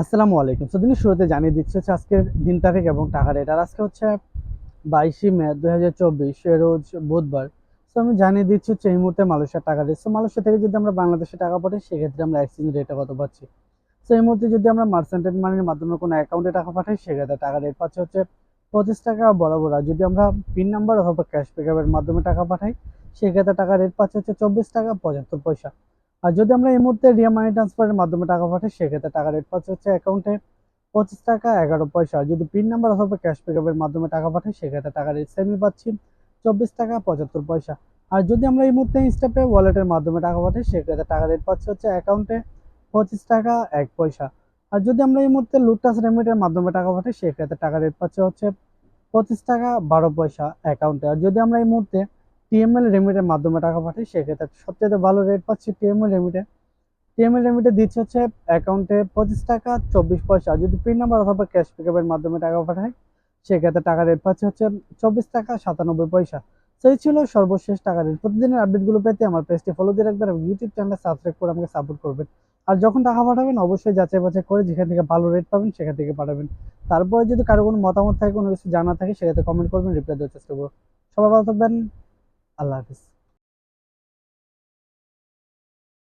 আসসালামু আলাইকুম। তো দিনের শুরুতে জানিয়ে দিচ্ছি হচ্ছে আজকের দিন তারিখ এবং টাকা রেট আর আজকে হচ্ছে বাইশে মে দুই হাজার রোজ বুধবার। তো আমি জানিয়ে দিচ্ছি হচ্ছে এই মুহূর্তে মালয়েশিয়ার টাকা রেট তো মালয়েশিয়া থেকে যদি আমরা বাংলাদেশে টাকা পাঠাই, সেক্ষেত্রে আমরা এক্সচেঞ্জ রেটটা কত পাচ্ছি? তো এই মুহূর্তে যদি আমরা মার্সেন্টেড মানির মাধ্যমে কোনো অ্যাকাউন্টে টাকা পাঠাই, সেক্ষেত্রে টাকা রেট পাচ্ছে হচ্ছে পঁচিশ টাকা বরাবর। আর যদি আমরা পিন নাম্বার অথবা ক্যাশ পিকআপের মাধ্যমে টাকা পাঠাই, সেক্ষেত্রে টাকা রেট পাচ্ছে হচ্ছে চব্বিশ টাকা পঁচাত্তর পয়সা। আর যদি আমরা এই মুহূর্তে রিয়া মানি ট্রান্সফারের মাধ্যমে টাকা পাঠাই, সেক্ষেত্রে টাকা রেট পাচ্ছে হচ্ছে অ্যাকাউন্টে পঁচিশ টাকা, এগারো পয়সা। যদি পিন নাম্বার অথবা ক্যাশ পিকআপের মাধ্যমে টাকা পাঠাই, সেক্ষেত্রে টাকা রেট সেমই পাচ্ছি, চব্বিশ টাকা, পঁচাত্তর পয়সা। আর যদি আমরা এই মুহূর্তে ইনস্টাপে ওয়ালেটের মাধ্যমে টাকা পাঠাই, সেক্ষেত্রে টাকা রেট পাচ্ছে হচ্ছে অ্যাকাউন্টে পঁচিশ টাকা, এক পয়সা। আর যদি আমরা এই মুহূর্তে লুটাস রেমিটের মাধ্যমে টাকা পাঠাই, সেক্ষেত্রে টাকা রেট পাচ্ছে হচ্ছে পঁচিশ টাকা, বারো পয়সা অ্যাকাউন্টে আর যদি আমরা এই মুহূর্তে টিএমএল রেমিটের মাধ্যমে টাকা পাঠাই, সেক্ষেত্রে সবচেয়ে ভালো রেট পাচ্ছি টিএমএল রেমিটে টিএমএল রেমিটে দিচ্ছে হচ্ছে অ্যাকাউন্টে পঁচিশ টাকা, চব্বিশ পয়সা। যদি পিন নাম্বার অথবা ক্যাশ পিকআপের মাধ্যমে টাকা পাঠাই, সেক্ষেত্রে টাকা রেট পাচ্ছে হচ্ছে চব্বিশ টাকা, সাতানব্বই পয়সা। সেই ছিল সর্বশেষ টাকা রেট প্রতিদিনের আপডেটগুলো পেতে আমার পেজটি ফলো দিয়ে রাখবেন এবং ইউটিউব চ্যানেলে সাবস্ক্রাইব করে আমাকে সাপোর্ট করবেন। আর যখন টাকা পাঠাবেন, অবশ্যই যাচাই বাছাই করে যেখান থেকে ভালো রেট পাবেন, সেখান থেকে পাঠাবেন। তারপরে যদি কারও কোনো মতামত থাকে, কোনো কিছু জানা থাকে, সেক্ষেত্রে কমেন্ট করবেন রিপ্লাই দেওয়ার চেষ্টা করব। সবাই ভালো থাকবেন। আল্লাহ হাফিজ।